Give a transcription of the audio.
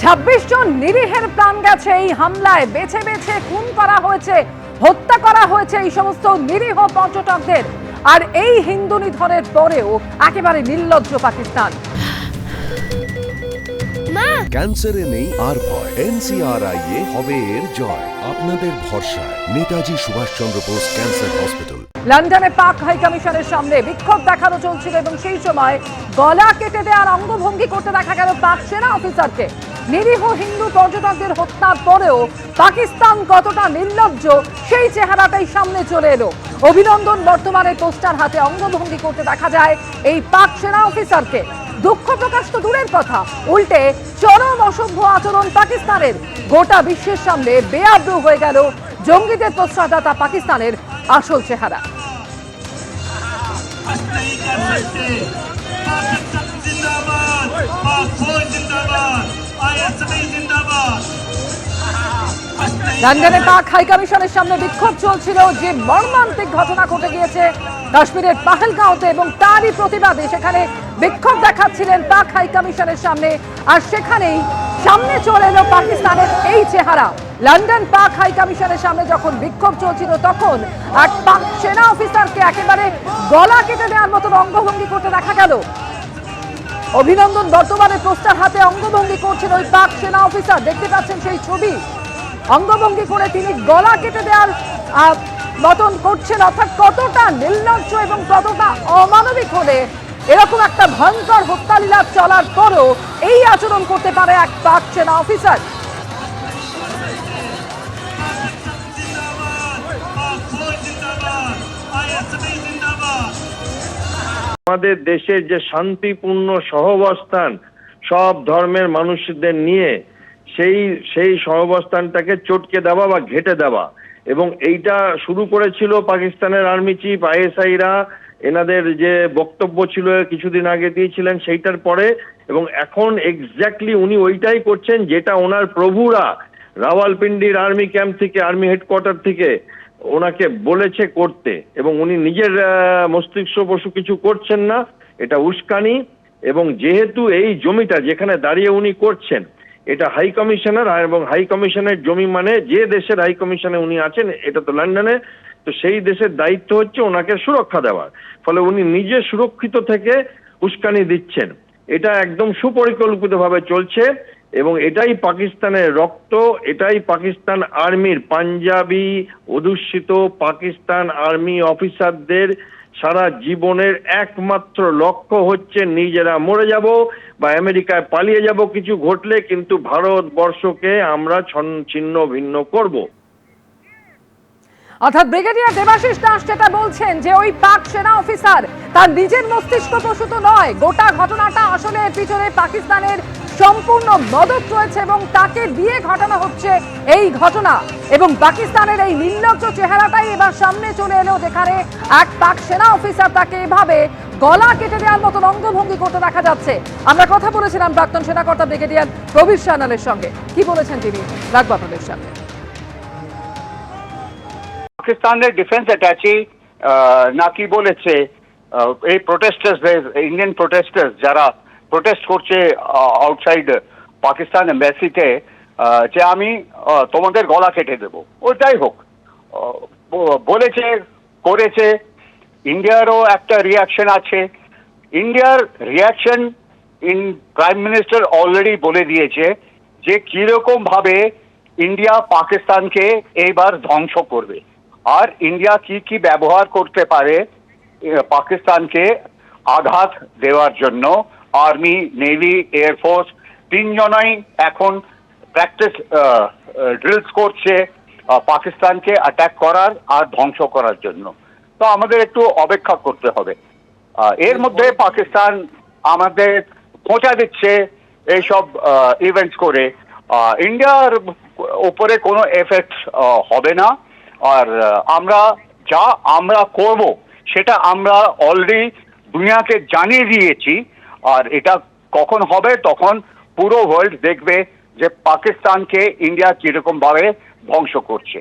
ছাব্বিশ জন নিরীহের প্রাণ গেছে এই হামলায়। বেছে বেছে খুন করা হয়েছে হত্যা করা হয়েছে এই সমস্ত নিরীহ পর্যটকদের। আর এই হিন্দু নিধনের পরেও একেবারে নির্লজ্জ পাকিস্তান। ক্যান্সারে নেই আর ভয়। এনসিআরআই এ হবে এর জয়। আপনাদের ভরসায়। Netaji Subhash Chandra Bose cancer hospital. লন্ডনে পাক হাই কমিশনের সামনে বিক্ষোভ দেখানো চলছিল এবং সেই সময় গলা কেটে দেওয়ার অঙ্গভঙ্গি করতে দেখা গেল পাক সেনা অফিসারকে। নিরীহ হিন্দু পর্যটকদের হত্যার পরেও পাকিস্তান কতটা নির্লজ্জ, সেই চেহারাটাই সামনে চলে এলো। অভিনন্দন বর্তমানে পোস্টার হাতে অঙ্গভঙ্গি করতে দেখা যায় এই পাক সেনা অফিসারকে। দুঃখ প্রকাশ তো দূরের কথা, উল্টে চরম অসভ্য আচরণ পাকিস্তানের। গোটা বিশ্বের সামনে বেআব্রু হয়ে গেল জঙ্গিদের প্রশ্রয়দাতা পাকিস্তানের আসল চেহারা। লন্ডনে পাক হাই কমিশনের সামনে বিক্ষোভ চলছিল। যে মর্মান্তিক ঘটনা ঘটে গিয়েছে কাশ্মীরের পাহেলগাঁওতে এবং তারই প্রতিবাদে সেখানে বিক্ষোভ দেখাচ্ছিলেন পাক হাই কমিশনের সামনে। আর সেখানেই সামনে চলে এলো পাকিস্তানের এই চেহারা। লন্ডন পাক হাই কমিশনের সামনে যখন বিক্ষোভ চলছিল তখন এক পাক সেনা অফিসারকে একেবারে গলা কেটে দেওয়ার মতন অঙ্গভঙ্গি করতে দেখা গেল। অভিনন্দন বর্তমানে পোস্টার হাতে অঙ্গভঙ্গি করছেন ওই পাক সেনা অফিসার। দেখতে পাচ্ছেন সেই ছবি। অঙ্গভঙ্গি করে তিনি গলা কেটে দেওয়ার মতন করছেন। অর্থাৎ কতটা নির্লজ্জ এবং কতটা অমানবিক হলে এরকম একটা ভয়ঙ্কর হত্যালীলা চলার পরও এই আচরণ করতে পারে এক পাক সেনা অফিসার। আমাদের দেশের যে শান্তিপূর্ণ সহবস্থান, সব ধর্মের মানুষদের নিয়ে সেই সেই সহবস্থানটাকে চটকে দেওয়া বা ঘেটে দেওয়া। এবং এইটা শুরু করেছিল পাকিস্তানের আর্মি চিফ, আইএসআইরা। এনাদের যে বক্তব্য ছিল কিছুদিন আগে দিয়েছিলেন, সেইটার পরে। এবং এখন এক্স্যাক্টলি উনি ওইটাই করছেন যেটা ওনার প্রভুরা রাওয়ালপিন্ডির আর্মি ক্যাম্প থেকে, আর্মি হেডকোয়ার্টার থেকে ওনাকে বলেছে করতে। এবং উনি নিজের মস্তিষ্ক পশু কিছু করছেন না, এটা উস্কানি। এবং যেহেতু এই জমিটা যেখানে দাঁড়িয়ে উনি করছেন এটা হাই কমিশনার এবং হাই কমিশনের জমি মানে যে দেশের হাই কমিশনে উনি আছেন, এটা তো লন্ডনে তো সেই দেশের দায়িত্ব হচ্ছে ওনাকে সুরক্ষা দেওয়ার। ফলে উনি নিজে সুরক্ষিত থেকে উস্কানি দিচ্ছেন। এটা একদম সুপরিকল্পিতভাবে চলছে এবং এটাই পাকিস্তানের রক্ত, এটাই পাকিস্তান আর্মির পাঞ্জাবি অধুষ্ঠিত পাকিস্তান আর্মি অফিসারদের সারা জীবনের একমাত্র লক্ষ্য হচ্ছে নিজেরা মরে যাব বা আমেরিকায় পালিয়ে যাব। কিছু ঘটলে কিন্তু ভারতবর্ষকে আমরা ছন্ন ভিন্ন করব। অর্থাৎ ব্রিগেডিয়ার দেবাশিস দাস যেটা বলছেন যে ওই পাক সেনা অফিসার, তার নিজের মস্তিষ্ক প্রসূত নয়, গোটা ঘটনাটা আসলে পিছনে পাকিস্তানের সম্পূর্ণ মদত রয়েছে এবং তাকে দিয়ে ঘটানো হচ্ছে এই ঘটনা। এবং পাকিস্তানের এই নির্লজ্জ চেহারাটাই এবার সামনে চলে এলো, যেখানে এক পাক সেনা অফিসার তাকে এভাবে গলা কেটে দেওয়ার মতন অঙ্গভঙ্গি করতে দেখা যাচ্ছে। আমরা কথা বলেছিলাম প্রাক্তন সেনাকর্তা ব্রিগেডিয়ার প্রবীর সানালের সঙ্গে। কি বলেছেন তিনি? রাখব আপনাদের সামনে। পাকিস্তানের ডিফেন্স অ্যাটাচি নাকি বলেছে এই প্রোটেস্টার্সদের ইন্ডিয়ান প্রোটেস্টার্স যারা প্রোটেস্ট করছে আউটসাইড পাকিস্তান এম্বাসিতে যে আমি তোমাদের গলা কেটে দেবো। ওটাই হোক বলেছে, করেছে। ইন্ডিয়ারও একটা রিয়াকশন আছে। ইন্ডিয়ার reaction in prime minister already বলে দিয়েছে যে কীরকম ভাবে ইন্ডিয়া পাকিস্তানকে এইবার ধ্বংস করবে। আর ইন্ডিয়া কি কি ব্যবহার করতে পারে পাকিস্তানকে আঘাত দেওয়ার জন্য, আর্মি, নেভি এয়ারফোর্স তিনজনাই এখন প্র্যাকটিস ড্রিলস করছে পাকিস্তানকে অ্যাটাক করার আর ধ্বংস করার জন্য। তো আমাদের একটু অপেক্ষা করতে হবে। এর মধ্যে পাকিস্তান আমাদের পৌঁছা দিচ্ছে এইসব ইভেন্টস করে। ইন্ডিয়ার উপরে কোনো এফেক্ট হবে না। আর আমরা যা আমরা করব, সেটা আমরা অলরেডি দুনিয়াকে জানিয়ে দিয়েছি। আর এটা কখন হবে, তখন পুরো ওয়ার্ল্ড দেখবে যে পাকিস্তানকে ইন্ডিয়া কীরকম ভাবে ধ্বংস করছে।